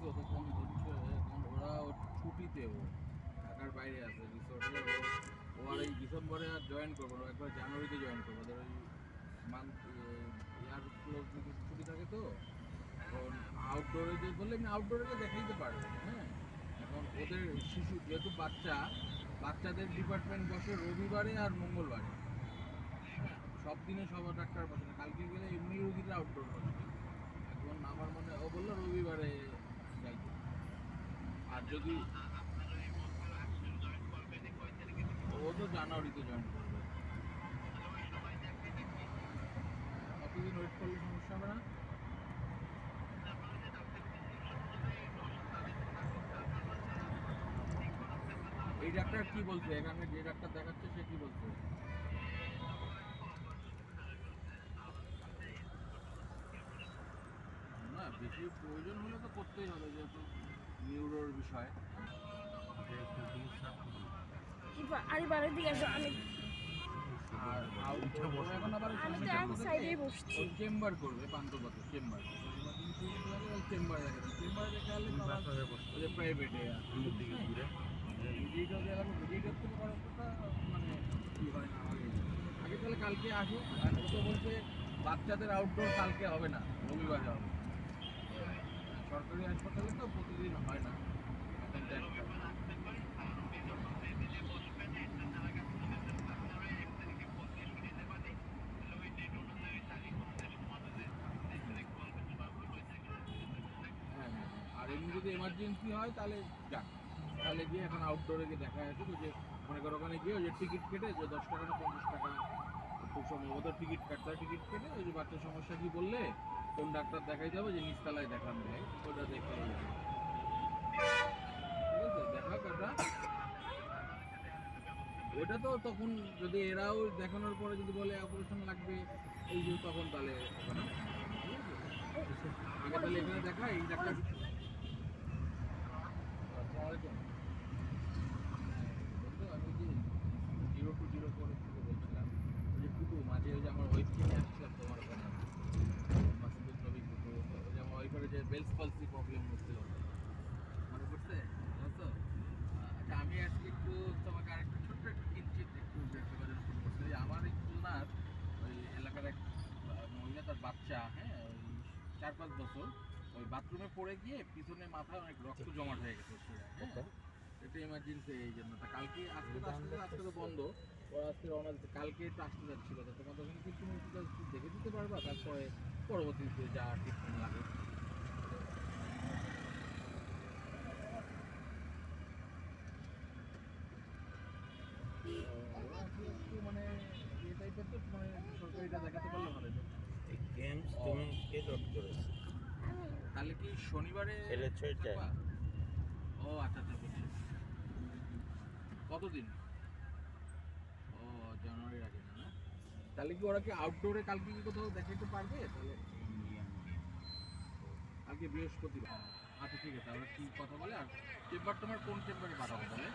তো ওকে ফোন এখন ওরা ওর ছুটিতে ও, ঢাকার বাইরে আছে রিসোর্টে ও আর এই ডিসেম্বরে আর জয়েন করব না, একবার জানুয়ারিতে জয়েন করব। ধর ওই মান্থ ইয়ার ছুটি থাকে তো এখন আউটডোরে যে বললে মানে আমি আউটডোরে দেখাইতে পারব হ্যাঁ? এখন ওদের শিশু, যেহেতু বাচ্চা, বাচ্চাদের ডিপার্টমেন্ট বসে রবিবারে আর মঙ্গলবারে। হ্যাঁ, সব দিনে সবার ডাক্তার বসে না, কালকে গেলে এমনি রুগীরা আউটডোর বসে। যদি ও তো জানুয়ারিতে জয়েন করবে। কতদিন ওয়েট করলে সমস্যা হবে না? এই ডাক্তার কি বলছে? এখানে যে ডাক্তার দেখাচ্ছে, সে কি বলছে? না, বেশি প্রয়োজন হলে তো করতেই হবে, যেহেতু নিউরোর বিষয়। এবার আরেকবারের দিকে আসো আমি আর আউট এখন আবার আমি তো এক সাইডেই বসছি। চেম্বার করবে পান্তপত চেম্বার চেম্বারে দেখা চেম্বারে দেখা হলে ওই যে প্রাইভেটে ভিডিওটা দেখানো ভিডিওটা তো করার কথা মানে কি হয় না আগে তাহলে কালকে আসো আর তো বলছে বাচ্চাদের আউটডোর কালকে হবে না রবিবারে হবে। সরকারি হাসপাতালে তো প্রতিদিন হয় না। একটা হ্যাঁ হ্যাঁ। আর এমনি যদি এমার্জেন্সি হয়, তাহলে যাক। তাহলে গিয়ে এখন আউটডোরে গিয়ে দেখা যাচ্ছে যে, মনে করো ওখানে গিয়ে ওই যে টিকিট কেটে যে দশ টাকা না পঞ্চাশ টাকা খুব সম্ভবত টিকিট কাটতে টিকিট কেটে ওই যে বাচ্চার সমস্যা কি বললে, কোন ডাক্তার দেখাইতে হবে যে নিচতলায় দেখান যায় ওটা দেখে ঠিক আছে, দেখা ওটা তো তখন যদি এরাও দেখানোর পরে যদি বলে অপারেশন লাগবে, এই যে তখন তাহলে? আগে তাহলে এখানে দেখা এই ডাক্তার আসসালামু আলাইকুম বন্ধু আমি যে জিরো টু জিরো ফোর থেকে বলছিলাম ওই যে কুটু মাঝে ওই যে আমার ওয়াইফকে নিয়ে আসছিলাম তোমার ওখানে মাসুদুল নবী কুটু ওই যে আমার ওয়াইফের যে বেলস পলসি প্রবলেম হচ্ছিল মনে পড়ছে জানো তো? আচ্ছা আমি আজকে একটু তোমাকে আরেকটু ছোট্ট একটু কিঞ্চিত একটু দেখতে পারি শুরু করছি ওই আমার এই খুলনার ওই এলাকার এক আহ, মহিলা তার বাচ্চা হ্যাঁ ওই চার পাঁচ বছর ওই বাথরুমে পড়ে গিয়ে পিছনে মাথায় অনেক রক্ত জমাট হয়ে গেছে হ্যাঁ? এটা ইমার্জেন্সি এই জন্য। তা কালকে আজকে তো আসতে আজকে তো বন্ধ। ওরা আজকে রওনা দিতে কালকে তো আসতে যাচ্ছিল। তা তোমাদের ওখানে কি তুমি দেখে দিতে পারবা? তারপরে পরবর্তীতে যা ট্রিটমেন্ট লাগে ওরা আসলে একটু মানে এই টাইপের তো মানে সরকারিটা দেখাতে পারলে ভালো হতো। এই গেমস তুমি কে লোড করেছ তাহলে কি শনিবারে ছেলে ছয় যায়। ও আচ্ছা আচ্ছা বুঝছি। কতদিন? ও জানুয়ারির আগে না? তাহলে কি ওরা কি আউটডোরে কালকে কি কোথাও দেখাইতে পারবে? তাহলে কালকে বৃহস্পতিবার। আচ্ছা ঠিক আছে তাহলে কি কথা বলে? আর চেম্বার তোমার কোন চেম্বারে পাঠাবো তাহলে?